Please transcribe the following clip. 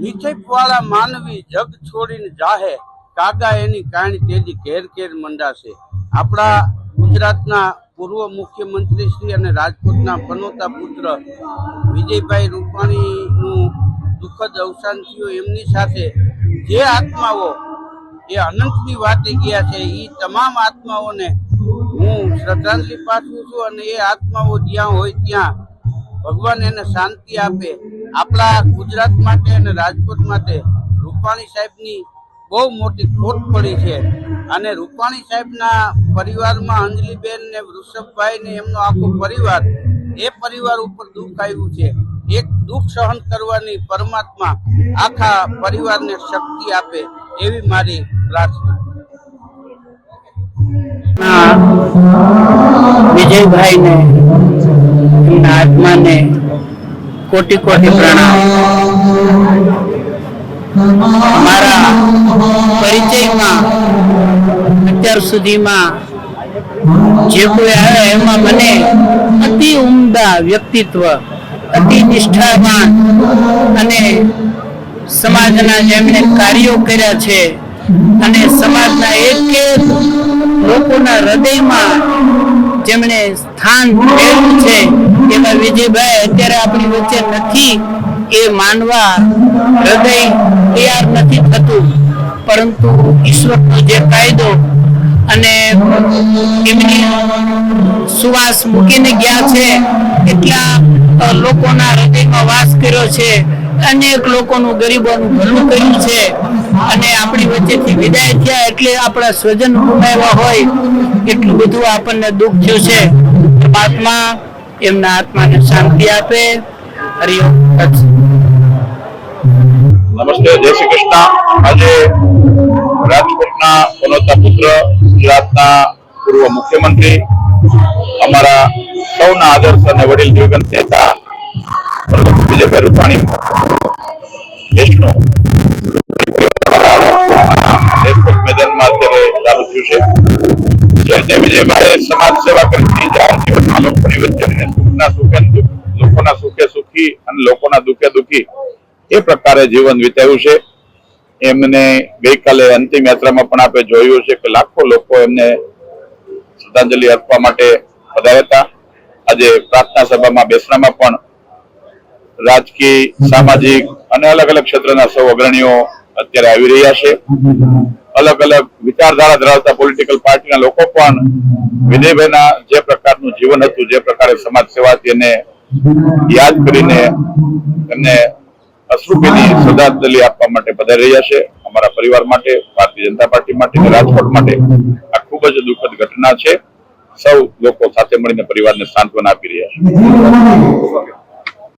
મીઠેપવાળા માનવી જગ છોડીને જાહે, કાગા એની કાણી તેજી ઘેર ઘેર મંડાશે. આપણા ગુજરાતના પૂર્વ મુખ્યમંત્રી શ્રી અને રાજકોટના પનોતા પુત્ર વિજયભાઈ રૂપાણીનું દુઃખદ અવસાન થયું. એમની સાથે જે આત્માઓ, એ અનંતની વાતે ગયા છે એ તમામ આત્માઓને હું શ્રદ્ધાંજલિ પાઠવું છું અને એ આત્માઓ જ્યાં હોય ત્યાં ભગવાન એને શાંતિ આપે. આપણા ગુજરાત માટે અને રાજકોટ માટે રૂપાણી સાહેબની બહુ મોટી ખોટ પડી છે. અને રૂપાણી સાહેબના પરિવારમાં અંજલિબેન ને વૃષભભાઈ ને એમનો આખો પરિવાર એ પરિવાર ઉપર દુઃખ આવ્યું છે. એક દુઃખ સહન કરવાની પરમાત્મા આખા પરિવારને શક્તિ આપે એવી મારી પ્રાર્થના. વિજયભાઈને એમના આત્માને કોટી કોટી પ્રણામ. મારા પરિચયમાં અત્યાર સુધીમાં જે કોઈ આવે એમાં મને અતિ ઉમદા વ્યક્તિત્વ, અતિ નિષ્ઠાવાન અને સમાજના જેમણે કાર્યો કર્યા છે અને સમાજના એક એક લોકોના હૃદયમાં જેમણે સ્થાન મેળવ્યું છે એવા વિજયભાઈ અત્યારે આપણી વચ્ચે નથી, એ માનવા હૃદય તૈયાર નથી થતું. પરંતુ ઈશ્વરનો જે કાયદો અને એમની સુવાસ મૂકીને ગયા છે, એટલા લોકોના હૃદયમાં વાસ કર્યો છે, અનેક લોકોનું ગરીબોનું ભલું કર્યું છે. અને આપણી વચ્ચેથી વિદાય થયા એટલે આપણા સ્વજન ગુમાવ્યા હોય એટલું બધું આપણને દુઃખ થયું છે. પરમાત્મા એમના આત્માને શાંતિ આપે. હરિઓમ નમસ્તે, જય શ્રી કૃષ્ણ. આજે રાજકોટના પનોતા પુત્ર, ગુજરાતના પૂર્વ મુખ્યમંત્રી, અમારા સૌના આદર્શ અને વડીલ જીવન નેતા વિજયભાઈ રૂપાણી. થયું છે અંતિમ યાત્રામાં પણ આપણે જોયું છે કે લાખો લોકો એમને શ્રદ્ધાંજલિ આપવા માટે પધાર્યા હતા આજે પ્રાર્થના સભામાં બેસણામાં પણ રાજકીય, સામાજિક અને અલગ અલગ ક્ષેત્રના સૌ અગ્રણીઓ અત્યારે આવી રહ્યા છે. અલગ અલગ વિચારધારા ધરાવતા પોલિટિકલ પાર્ટીના લોકો પણ વિજયભાઈના જે પ્રકારનું જીવન હતું, જે પ્રકારે સમાજ સેવાથી એને યાદ કરીને એમને અશ્રુભીની શ્રદ્ધાંજલિ આપવા માટે પધારી રહ્યા છે. અમારા પરિવાર માટે, ભારતીય જનતા પાર્ટી માટે રાજકોટ માટે આ ખૂબ જ દુઃખદ ઘટના છે. સૌ લોકો સાથે મળીને પરિવારને સાંત્વના આપી રહ્યા છે.